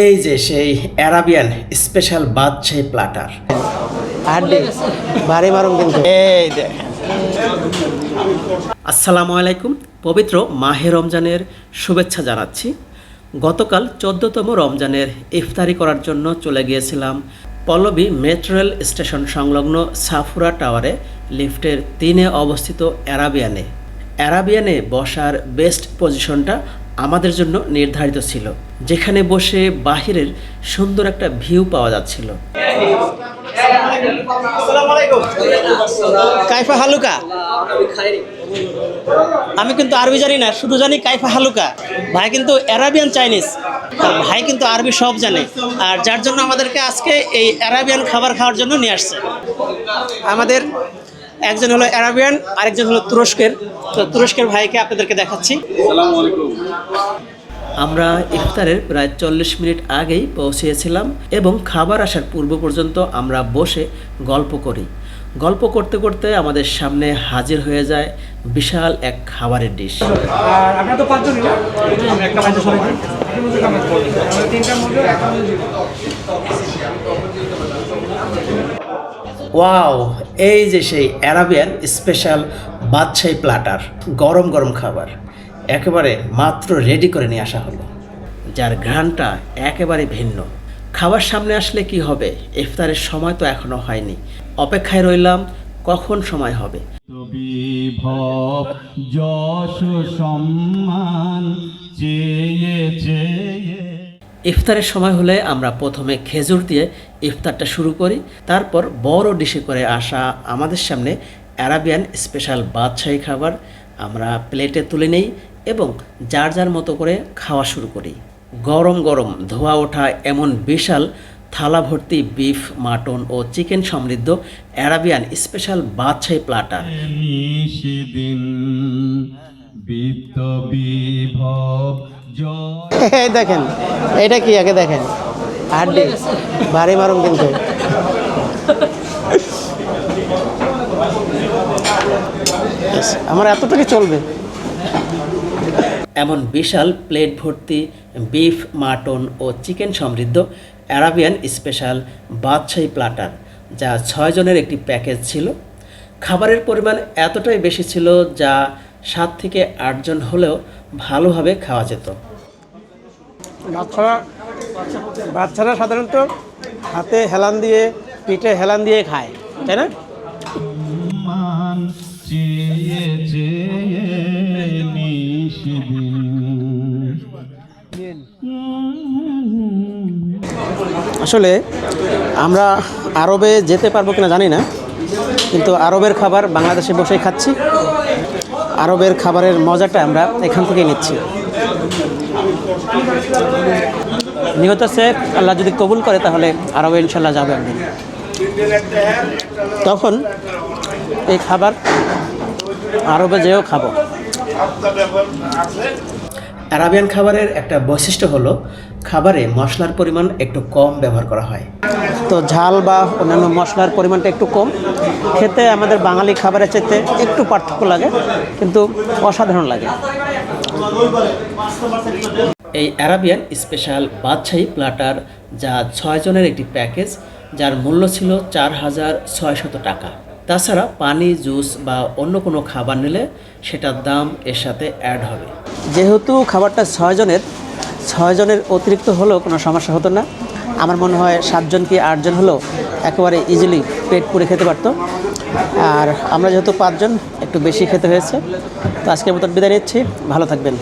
এই যে সেই অ্যারাবিয়ান স্পেশাল বাদশাহী প্লাটার হাড্ডি ভারী কিন্তু। এই যে। আসসালামু আলাইকুম পবিত্র মাহে রমজানের শুভেচ্ছা জানাচ্ছি। গতকাল চোদ্দতম রমজানের ইফতারি করার জন্য চলে গিয়েছিলাম পল্লবী মেট্রো রেল স্টেশন সংলগ্ন সাফুরা টাওয়ারে লিফটের তিনে অবস্থিত অ্যারাবিয়ানে। অ্যারাবিয়ানে বসার বেস্ট পজিশনটা আমাদের জন্য নির্ধারিত ছিল, যেখানে বসে বাহিরের সুন্দর একটা ভিউ পাওয়া যাচ্ছিল। কাইফা হালুকা। আমি কিন্তু আরবি জানি না, শুধু জানি কাইফা হালুকা। ভাই কিন্তু অ্যারাবিয়ান চাইনিজ ভাই কিন্তু আরবি সব জানে। আর যার জন্য আমাদেরকে আজকে এই অ্যারাবিয়ান খাবার খাওয়ার জন্য নিয়ে আসছে। আমাদের একজন হলো অ্যারাবিয়ান আরেকজন হলো তুরস্কের। তো তুরস্কের ভাইকে আপনাদেরকে দেখাচ্ছি। আমরা ইফতারের প্রায় চল্লিশ মিনিট আগেই পৌঁছিয়েছিলাম এবং খাবার আসার পূর্ব পর্যন্ত আমরা বসে গল্প করি। গল্প করতে করতে আমাদের সামনে হাজির হয়ে যায় বিশাল এক খাবারের ডিশ। তো পাঁচজনই না? একটা ওয়াও এই যে সেই অ্যারাবিয়ান স্পেশাল বাদশাহী প্লাটার গরম গরম খাবার, একেবারে মাত্র রেডি করে নিয়ে আসা হলো। যার ঘ্রাণটা একেবারে ভিন্ন। খাবার সামনে আসলে কি হবে? ইফতারের সময় তো এখনও হয়নি। অপেক্ষায় রইলাম, কখন সময় হবে? সম্মান চেয়ে ইফতারের সময় হলে আমরা প্রথমে খেজুর দিয়ে ইফতারটা শুরু করি, তারপর বড় ডিশে করে আসা আমাদের সামনে অ্যারাবিয়ান স্পেশাল বাদশাহী খাবার আমরা প্লেটে তুলে নেই এবং যার যার মতো করে খাওয়া শুরু করি। গরম গরম ধোয়া ওঠা এমন বিশাল থালা ভর্তি বিফ মাটন ও চিকেন সমৃদ্ধ অ্যারাবিয়ান স্পেশাল বাদশাহী প্লাটার এই দেখেন, এটা কি আগে দেখেন? হাড্ডি, ভারী মারুম কিন্তু। আমার এতটুকু চলবে। এমন বিশাল প্লেট ভর্তি বিফ, মাটন ও চিকেন সমৃদ্ধ অ্যারাবিয়ান স্পেশাল বাদশাহী প্লাটার যা ছয় জনের একটি প্যাকেজ ছিল। খাবারের পরিমাণ এতটাই বেশি ছিল যা সাত থেকে আটজন হলেও ভালোভাবে খাওয়া যেত। বাচ্চারা বাচ্চারা সাধারণত হাতে হেলান দিয়ে পিঠে হেলান দিয়ে খায় তাই না? আসলে আমরা আরবে যেতে পারব কিনা জানি না কিন্তু আরবের খাবার বাংলাদেশে বসেই খাচ্ছি। আরবের খাবারের মজাটা আমরা এখান থেকে নিচ্ছি। নিহত শেখ, আল্লাহ যদি কবুল করে তাহলে আরবে ইনশাল্লাহ যাবে একদিন। তখন এই খাবার আরবে যেও খাব। অ্যারাবিয়ান খাবারের একটা বৈশিষ্ট্য হলো, খাবারে মশলার পরিমাণ একটু কম ব্যবহার করা হয়। তো ঝাল বা অন্যান্য মশলার পরিমাণটা একটু কম। খেতে আমাদের বাঙালি খাবারের চাইতে একটু পার্থক্য লাগে কিন্তু অসাধারণ লাগে। এই অ্যারাবিয়ান স্পেশাল বাদশাহী প্লাটার যা ছয় জনের একটি প্যাকেজ যার মূল্য ছিল চার হাজার ছয়শত টাকা। তাছাড়া পানি জুস বা অন্য কোনো খাবার নিলে সেটার দাম এর সাথে অ্যাড হবে। যেহেতু খাবারটা ছয়জনের ছয়জনের অতিরিক্ত হলেও কোনো সমস্যা হতো না। আমার মনে হয় সাতজন কি আটজন হলো একেবারে ইজিলি পেট পুড়ে খেতে পারতো। আর আমরা যেহেতু পাঁচজন, একটু বেশি খেতে হয়েছে। তো আজকের মতন বিদায় নিচ্ছি। ভালো থাকবেন।